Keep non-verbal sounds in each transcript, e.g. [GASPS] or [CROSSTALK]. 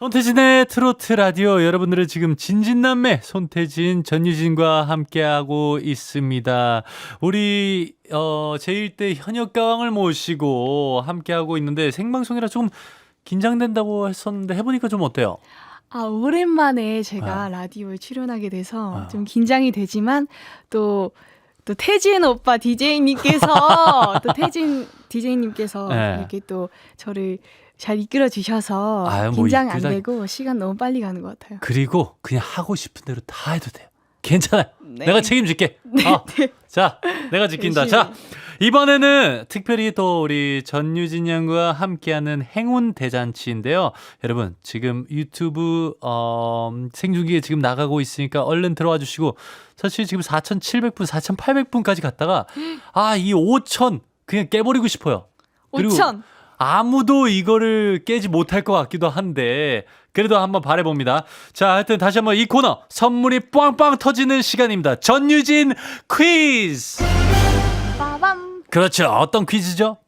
손태진의 트로트 라디오 여러분들은 지금 진진남매 손태진 전유진과 함께하고 있습니다. 우리 어 제1대 현역 가왕을 모시고 함께하고 있는데 생방송이라 좀 긴장된다고 했었는데 해보니까 좀 어때요? 아, 오랜만에 제가 아. 라디오에 출연하게 돼서 아. 좀 긴장이 되지만 또, 또 태진 오빠 DJ님께서 [LAUGHS] 또 태진 DJ님께서 네. 이렇게 또 저를 잘 이끌어 주셔서 아유, 뭐 긴장 안 이끌다- 되고 시간 너무 빨리 가는 것 같아요. 그리고 그냥 하고 싶은 대로 다 해도 돼요. 괜찮아요. 네. 내가 책임질게. 어, 자, 내가 지킨다. 자, 이번에는 특별히 또 우리 전유진 양과 함께하는 행운 대잔치인데요. 여러분, 지금 유튜브 어, 생중계에 지금 나가고 있으니까 얼른 들어와 주시고 사실 지금 4,700분, 4,800분까지 갔다가 [GASPS] 아, 이 5,000 그냥 깨버리고 싶어요. 그리고 5천. 아무도 이거를 깨지 못할 것 같기도 한데 그래도 한번 바래봅니다. 자, 하여튼 다시 한번 이 코너 선물이 빵빵 터지는 시간입니다. 전유진 퀴즈. 빠밤. 그렇죠. 어떤 퀴즈죠?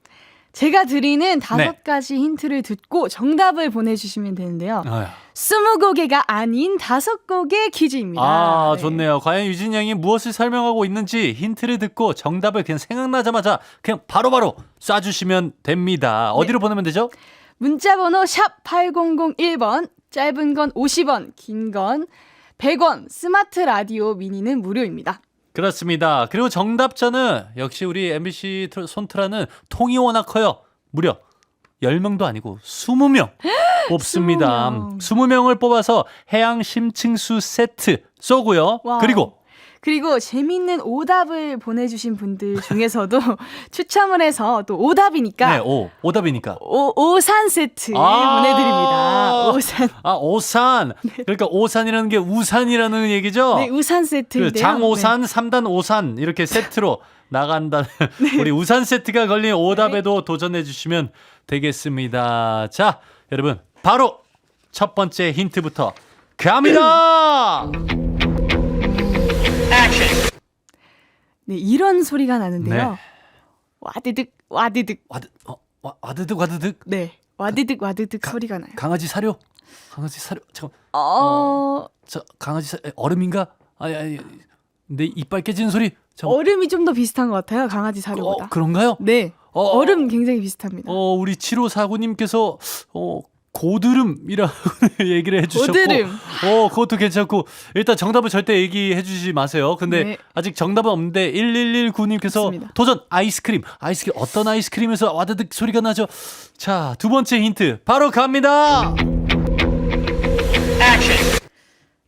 제가 드리는 다섯 네. 가지 힌트를 듣고 정답을 보내주시면 되는데요. 아유. 스무 곡개가 아닌 다섯 곡의 퀴즈입니다. 아, 네. 좋네요. 과연 유진 양이 무엇을 설명하고 있는지 힌트를 듣고 정답을 그냥 생각나자마자 그냥 바로바로 쏴주시면 됩니다. 어디로 보내면 되죠? 문자번호 샵 8001번, 짧은 건 50원, 긴 건 100원, 스마트 라디오 미니는 무료입니다. 그렇습니다. 그리고 정답자는 역시 우리 MBC 트- 손트라는 통이 워낙 커요. 무려 10명도 아니고 20명 [LAUGHS] 뽑습니다. 20명. 20명을 뽑아서 해양 심층수 세트 쏘고요. 와우. 그리고 그리고 재밌는 오답을 보내주신 분들 중에서도 [LAUGHS] 추첨을 해서 또 오답이니까 네, 오, 오답이니까. 오, 오산 세트 아. 보내드립니다. 오산. 아, 오산. [LAUGHS] 그러니까 오산이라는 게 우산이라는 얘기죠? 네, 우산 그 세트인데요. 장오산, 삼단 오산 이렇게 세트로 [LAUGHS] 나간다는 우리 우산 세트가 걸린 오답에도 도전해 주시면 되겠습니다. 자, 여러분 바로 첫 번째 힌트부터 갑니다. 네, 이런 소리가 나는데요. 네. 와드득, 와드득. 와드 어, 와, 와드득 와드득 네, 와드득, 와드득 소리가 나요. 강아지 사료 강아지 사료 잠깐 어, 저 강아지 사 얼음인가 아니 아니 내 이빨 깨지는 소리 잠깐 얼음이 좀 더 비슷한 것 같아요. 강아지 사료보다. 어, 그런가요? 네. 어, 얼음 굉장히 비슷합니다. 어, 우리 7549님께서 어, 고드름이라고 [LAUGHS] 얘기를 해주셨고, 고드름. 어, 그것도 괜찮고, 일단 정답을 절대 얘기해 주지 마세요. 근데 네. 아직 정답은 없는데, 1119님께서 맞습니다. 도전 아이스크림. 아이스크림, 어떤 아이스크림에서 와드득 소리가 나죠? 자, 두 번째 힌트, 바로 갑니다!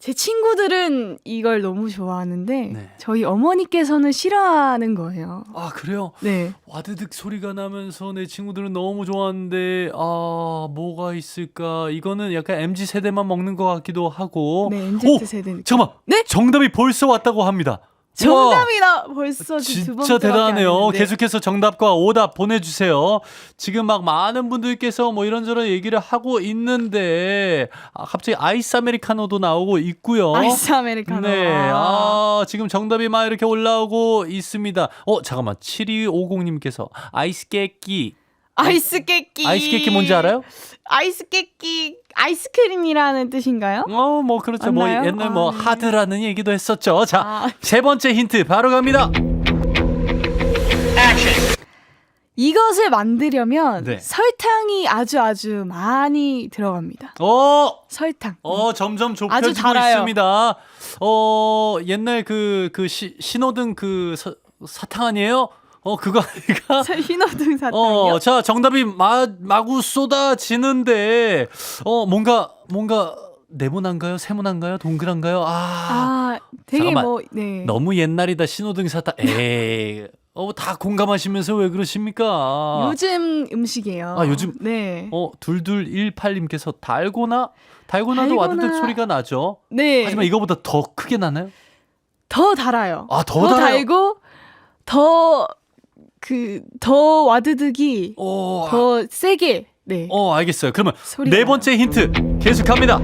제 친구들은 이걸 너무 좋아하는데 네. 저희 어머니께서는 싫어하는 거예요. 아, 그래요? 네. 와드득 소리가 나면서 내 친구들은 너무 좋아하는데, 아, 뭐가 있을까? 이거는 약간 MZ 세대만 먹는 것 같기도 하고. 네, 오! MZ 세대. 잠깐만. 네? 정답이 벌써 왔다고 합니다. 우와, 정답이다. 벌써 지금 두 진짜 번째밖에 안 대단하네요. 했는데. 계속해서 정답과 오답 보내주세요. 지금 막 많은 분들께서 뭐 이런저런 얘기를 하고 있는데 아, 갑자기 아이스 아메리카노도 나오고 있고요. 아이스 아메리카노. 네, 아. 아, 지금 정답이 막 이렇게 올라오고 있습니다. 어, 잠깐만. 7250님께서 아이스 깨끼. 아이스 깨끼. 아이스 깨끼 뭔지 알아요? 아이스 깨끼 아이스크림이라는 뜻인가요? 어, 뭐 그렇죠. 뭐 맞나요? 옛날 뭐 아, 네. 하드라는 얘기도 했었죠. 자, 아. 세 번째 힌트 바로 갑니다. 이것을 만들려면 네. 설탕이 아주 아주 많이 들어갑니다. 어, 설탕. 어, 점점 음. 아주 좁혀지고 달아요. 있습니다. 어, 옛날 그, 그 시, 신호등 그 사, 사탕 아니에요? 어, 그거 아니가? 서- 흰호등 사탕이요? 어, 자, 정답이 마, 마구 쏟아지는데, 어, 뭔가, 뭔가, 네모난가요? 세모난가요? 동그란가요? 아, 아, 되게 잠깐만. 뭐 네. 너무 옛날이다, 신호등 사탕. 에이, 어, 다 공감하시면서 왜 그러십니까? 요즘 음식이에요. 아, 요즘- 네. 어, 둘둘18님께서 달고나? 달고나도 달고나. 와드득 소리가 나죠. 네. 하지만 이거보다 더 크게 나나요? 더 달아요. 아, 더 달아요? 달고 더 그 더 와드득이 오, 더 세게 네. 어, 알겠어요. 그러면 소리가 네 번째 힌트 계속합니다.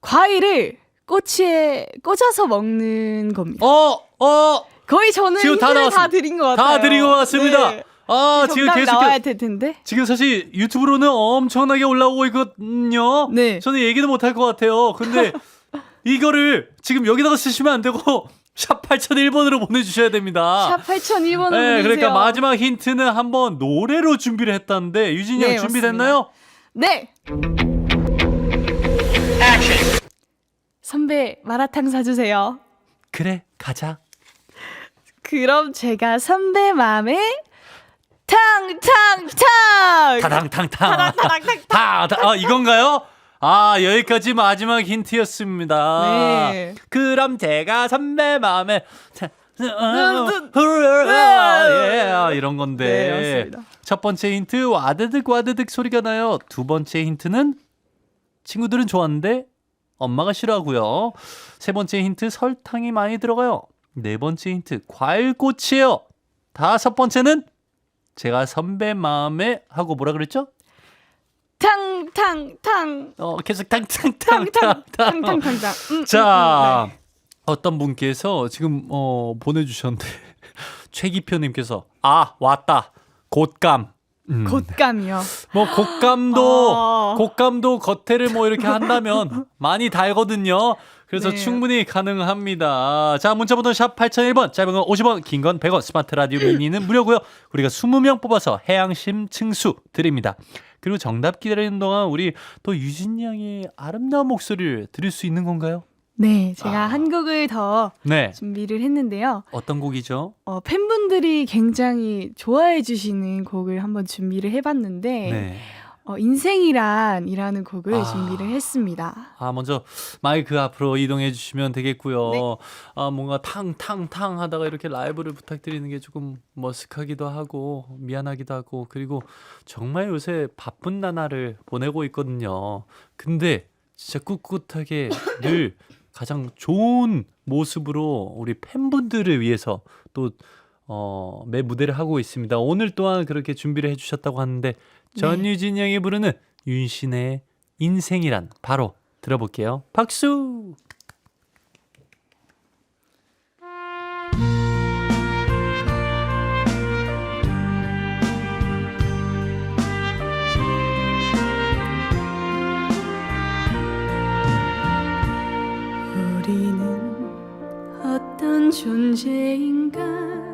과일을 꼬치에 꽂아서 먹는 겁니다. 어, 어, 거의 저는 지금 다 힌트를 다, 나왔습니다. 드린 것 같아요. 다 드린 것 같습니다. 네. 아, 지금 정답이 계속 나와야 될 텐데. 지금 사실 유튜브로는 엄청나게 올라오고 있거든요. 네. 저는 얘기도 못할 것 같아요. 근데 [LAUGHS] 이거를 지금 여기다가 쓰시면 안 되고 샵 8001번으로 보내주셔야 됩니다. 샵 8001번으로 네, 보내주세요. 그러니까 마지막 힌트는 한번 노래로 준비를 했다는데 유진이 형 네, 준비됐나요? 네. 선배 마라탕 사주세요. 그래, 가자. 그럼 제가 선배 마음에 탕탕탕 타당탕탕. 타당탕탕 다, 다, 아, 이건가요? 아, 여기까지 마지막 힌트였습니다. 네. 그럼 제가 선배 마음에 자, 예, 이런 건데. 네. 첫 번째 힌트 와드득 와드득 소리가 나요. 두 번째 힌트는 친구들은 좋아하는데 엄마가 싫어하고요. 세 번째 힌트 설탕이 많이 들어가요. 네 번째 힌트 과일꽃이에요. 다섯 번째는 제가 선배 마음에 하고 뭐라 그랬죠? 탕탕탕 어 계속 탕탕탕탕. 탕탕탕탕탕 음, 자 음, 음, 네. 어떤 분께서 지금 어 보내주셨는데 [LAUGHS] 최기표님께서 아 왔다 곶감. 음. 곶감이요. 뭐 곶감도 어. 곶감도 겉에를 뭐 이렇게 한다면 [LAUGHS] 많이 달거든요. 그래서 네. 충분히 가능합니다. 자, 문자 번호 샵 8001번, 짧은 건 50원, 긴 건 100원, 스마트 라디오 미니는 무료고요. 우리가 20명 뽑아서 해양심 층수 드립니다. 그리고 정답 기다리는 동안 우리 또 유진 양의 아름다운 목소리를 들을 수 있는 건가요? 네, 제가 아. 한 곡을 더 네. 준비를 했는데요. 어떤 곡이죠? 어, 팬분들이 굉장히 좋아해 주시는 곡을 한번 준비를 해봤는데 네. 어, 인생이란이라는 곡을 아. 준비를 했습니다. 아, 먼저 마이크 앞으로 이동해 주시면 되겠고요. 네. 아, 뭔가 탕탕탕 하다가 이렇게 라이브를 부탁드리는 게 조금 머쓱하기도 하고 미안하기도 하고 그리고 정말 요새 바쁜 나날을 보내고 있거든요. 근데 진짜 꿋꿋하게 늘 가장 좋은 모습으로 우리 팬분들을 위해서 또 어, 매 무대를 하고 있습니다. 오늘 또한 그렇게 준비를 해주셨다고 하는데 전유진 양이 부르는 윤신의 인생이란 바로 들어볼게요. 박수. 우리는 어떤 존재인가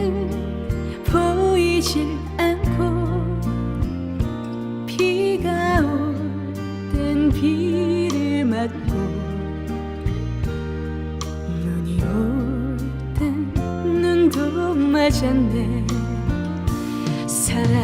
땐 비를 맞고 눈이 올 땐 눈도 맞았네. 살아갈수록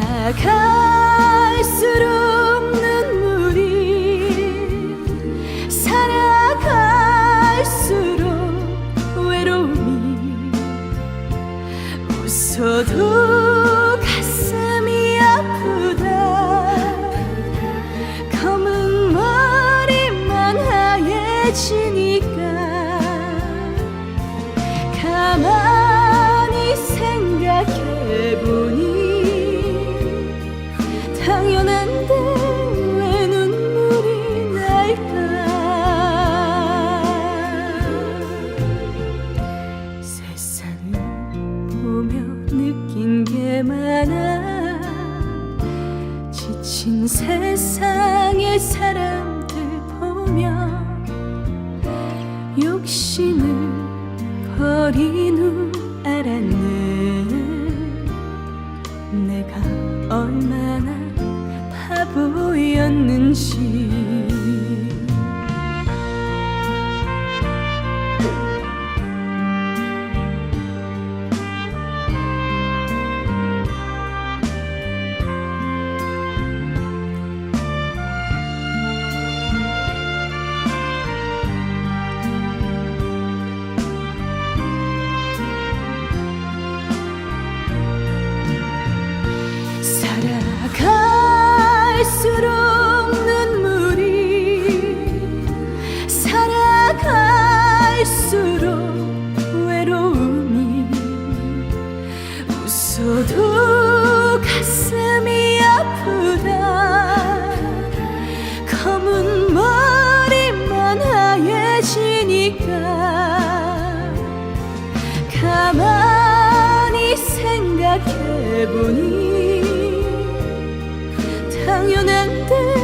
당연한데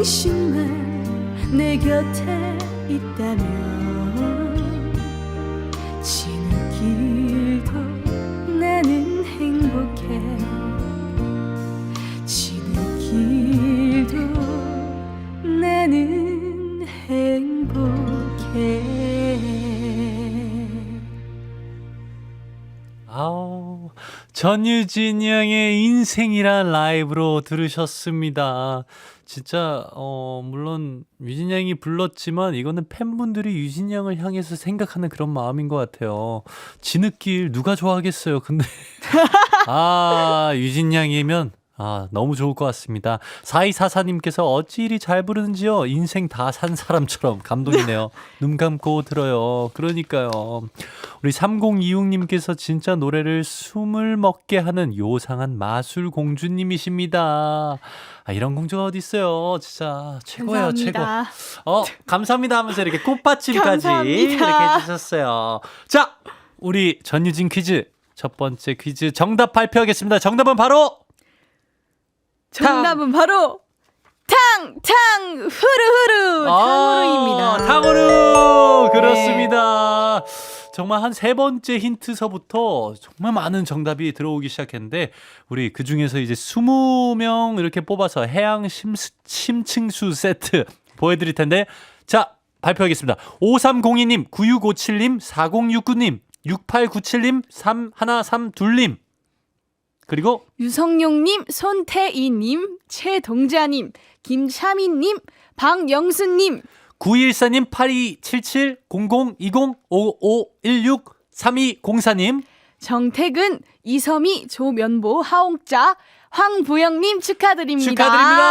당신만 내 곁에 있다면 지느길도 나는 행복해 지느길도 나는 행복해 아우, 전유진 양의 인생이란 라이브로 들으셨습니다. 진짜, 어, 물론, 유진 양이 불렀지만, 이거는 팬분들이 유진 양을 향해서 생각하는 그런 마음인 것 같아요. 지느길 누가 좋아하겠어요. 근데, [LAUGHS] 아, 유진 양이면, 아, 너무 좋을 것 같습니다. 4244님께서 어찌 이리 잘 부르는지요? 인생 다 산 사람처럼 감동이네요. [LAUGHS] 눈 감고 들어요. 그러니까요. 우리 3026님께서 진짜 노래를 숨을 먹게 하는 요상한 마술 공주님이십니다. 아, 이런 공주가 어디 있어요? 진짜 최고예요, 최고. 감사합니다. 어, 감사합니다 하면서 이렇게 꽃받침까지 감사합니다. 이렇게 해주셨어요. 자, 우리 전유진 퀴즈 첫 번째 퀴즈 정답 발표하겠습니다. 정답은 바로 정답은 바로 탕 탕 후루 후루 탕후루입니다. 아, 탕후루 그렇습니다. 정말 한 세 번째 힌트서부터 정말 많은 정답이 들어오기 시작했는데 우리 그 중에서 이제 20명 이렇게 뽑아서 해양 심스, 심층수 세트 보여드릴 텐데 자 발표하겠습니다. 5302님, 9657님, 4069님, 6897님, 3132님 그리고 유성용님, 손태희님, 최동자님, 김샤민님, 박영수님, 9214님, 8277, 0020, 5516, 3204님. 정택은, 이섬이, 조면보, 하홍자, 황보영님 축하드립니다. 축하드립니다.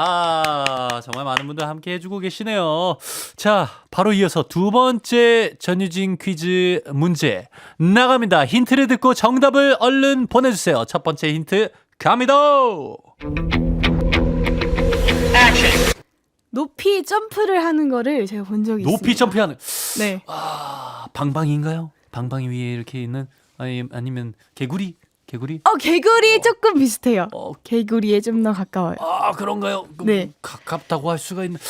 아, 정말 많은 분들 함께 해주고 계시네요. 자, 바로 이어서 두 번째 전유진 퀴즈 문제 나갑니다. 힌트를 듣고 정답을 얼른 보내주세요. 첫 번째 힌트 갑니다. 높이 점프를 하는 거를 제가 본 적이 있습니다. 높이 점프하는 네. 아, 방방인가요? 방방이 위에 이렇게 있는 아니, 아니면 개구리? 개구리? 어, 개구리 조금 비슷해요. 어, 개구리에 좀 더 가까워요. 아 그런가요? 그, 네. 가깝다고 할 수가 있는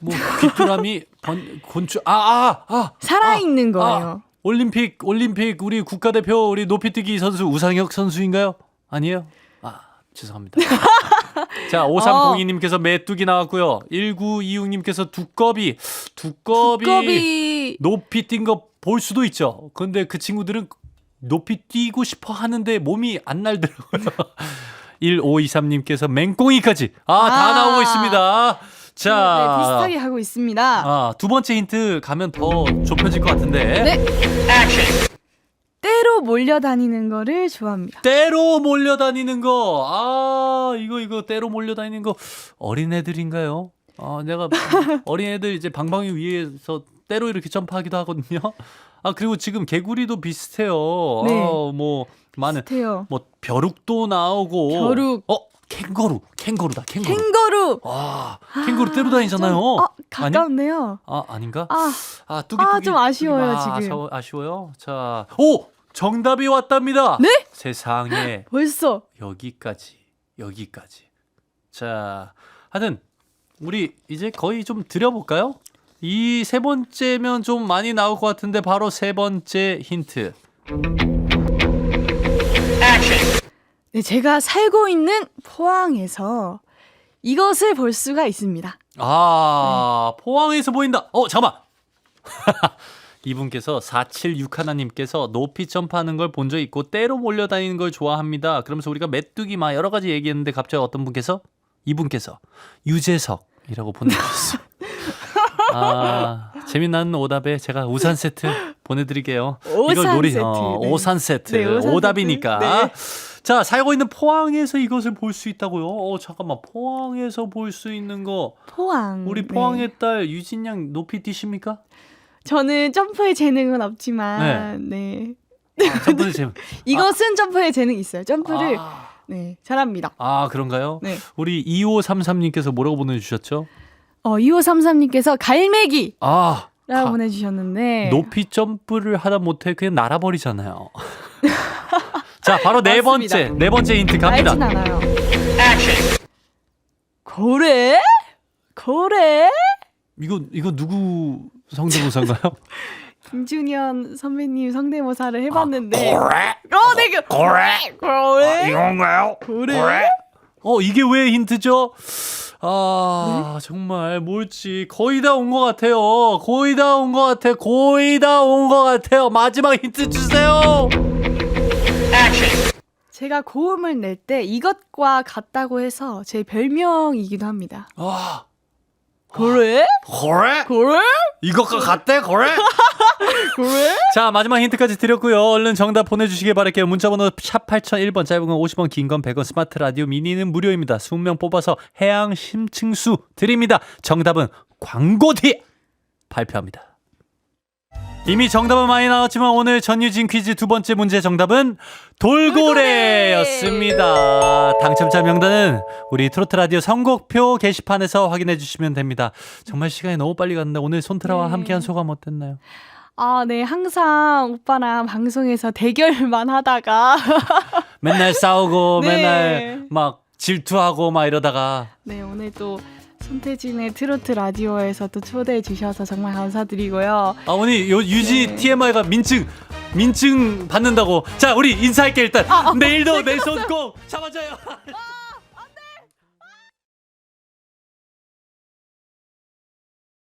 뭐 귀뚜라미 번 곤충 아 아 아, 아, 살아있는 아, 거예요. 올림픽 올림픽 우리 국가대표 우리 높이뛰기 선수 우상혁 선수인가요? 아니에요? 아 죄송합니다. [LAUGHS] 자 5302님께서 메뚜기 나왔고요. 1926님께서 두꺼비 두꺼비, 두꺼비. 높이 뛴 거 볼 수도 있죠. 근데 그 친구들은 높이 뛰고 싶어 하는데 몸이 안 날더라고요. [LAUGHS] 1523님께서 맹꽁이까지 아 다 아. 나오고 있습니다. 자, 네, 비슷하게 하고 있습니다. 아, 두 번째 힌트 가면 더 좁혀질 것 같은데. 네. 때로 몰려다니는 거를 좋아합니다. 때로 몰려다니는 거. 아, 이거 이거 때로 몰려다니는 거 어린애들인가요? 아, 내가 [LAUGHS] 어린애들 이제 방방이 위에서 때로 이렇게 점프하기도 하거든요. 아, 그리고 지금 개구리도 비슷해요. 네. 아, 뭐 많은 비슷해요. 뭐 벼룩도 나오고. 벼룩. 어, 캥거루. 캥거루다. 캥거루. 캥거루. 와, 캥거루 때로 다니잖아요. 좀, 어, 아니? 가깝네요. 아, 아닌가? 아, 아, 뚜기 아. 좀 아쉬워요, 뚜기. 아, 지금. 아쉬워- 아쉬워요. 자, 오, 정답이 왔답니다. 네? 세상에 [LAUGHS] 벌써. 여기까지, 여기까지. 자, 하여튼 우리 이제 거의 좀 드려볼까요? 이 세 번째면 좀 많이 나올 것 같은데 바로 세 번째 힌트. 네, 제가 살고 있는 포항에서 이것을 볼 수가 있습니다. 아, 포항에서 보인다. 어, 잠깐만. [LAUGHS] 이분께서 476 하나님께서 높이 점프하는 걸 본 적 있고 때로 몰려다니는 걸 좋아합니다. 그러면서 우리가 메뚜기 막 여러 가지 얘기했는데 갑자기 어떤 분께서 이분께서 유재석이라고 보내주셨어요. [LAUGHS] 아, 재미난 오답에 제가 우산 세트 보내드릴게요. 오산 세트, 어, 네. 오산 세트. 네, 오산 오답이니까. 세트. 자, 살고 있는 포항에서 이것을 볼 수 있다고요? 어, 잠깐만. 포항에서 볼 수 있는 거. 포항. 우리 네. 포항의 딸 유진 양 높이 뛰십니까? 저는 점프에 재능은 없지만 네. 아, 점프는 재밌. [LAUGHS] 이것은 점프에 재능이 있어요. 점프를 아, 네, 잘합니다. 아, 그런가요? 네. 우리 2533님께서 뭐라고 보내주셨죠? 어, 2533님께서 갈매기라고 아, 가- 보내주셨는데 높이 점프를 하다 못해 그냥 날아버리잖아요. [LAUGHS] 자, 바로 네 맞습니다. 번째, 네 번째 힌트 갑니다. 알진 않아요. 고래? 고래? 이거 이거 누구 성대모사인가요? [LAUGHS] 김준현 선배님 성대모사를 해봤는데 고래? 어, 네, 그 고래? 고래? 이건가요? 고래? 어, 이게 왜 힌트죠? 아, 네? 정말 뭘지 거의 다 온 것 같아요. 거의 다 온 것 같아. 거의 다 온 것 같아요. 마지막 힌트 주세요. 제가 고음을 낼 때 이것과 같다고 해서 제 별명이기도 합니다. 아, 고래? 고래? 고래? 이것과 같대, 고래? [LAUGHS] 고래? 자, 마지막 힌트까지 드렸고요. 얼른 정답 보내주시기 바랄게요. 문자번호 샵 8001번, 짧은 건 50원, 긴 건 100원, 스마트 라디오 미니는 무료입니다. 20명 뽑아서 해양 심층수 드립니다. 정답은 광고 뒤 발표합니다. 이미 정답은 많이 나왔지만 오늘 전유진 퀴즈 두 번째 문제 정답은 돌고래였습니다. 당첨자 명단은 우리 트로트 라디오 선곡표 게시판에서 확인해 주시면 됩니다. 정말 시간이 너무 빨리 갔는데 오늘 손트라와 네. 함께한 소감 어땠나요? 아, 네. 항상 오빠랑 방송에서 대결만 하다가 [LAUGHS] 맨날 싸우고 네. 맨날 막 질투하고 막 이러다가 네, 오늘 또 손태진의 트로트 라디오에서 또 초대해 주셔서 정말 감사드리고요. 아 오늘 요 유지 네. TMI가 민증 민증 받는다고 자 우리 인사할게 일단 아, 아, 내일도 내 손 꼭 잡아줘요